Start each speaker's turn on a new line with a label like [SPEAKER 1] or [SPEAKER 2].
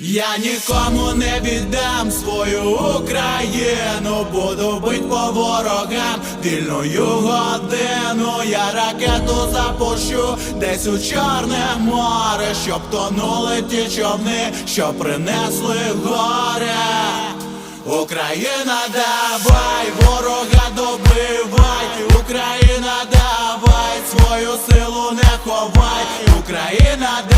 [SPEAKER 1] Я нікому не віддам свою Україну, буду бить по ворогам вільною годину. Я ракету запущу десь у Чорне море, щоб тонули ті човни, що принесли горе. Україна, давай, ворога добивай, Україна, давай, свою силу не ховай, Україна, давай.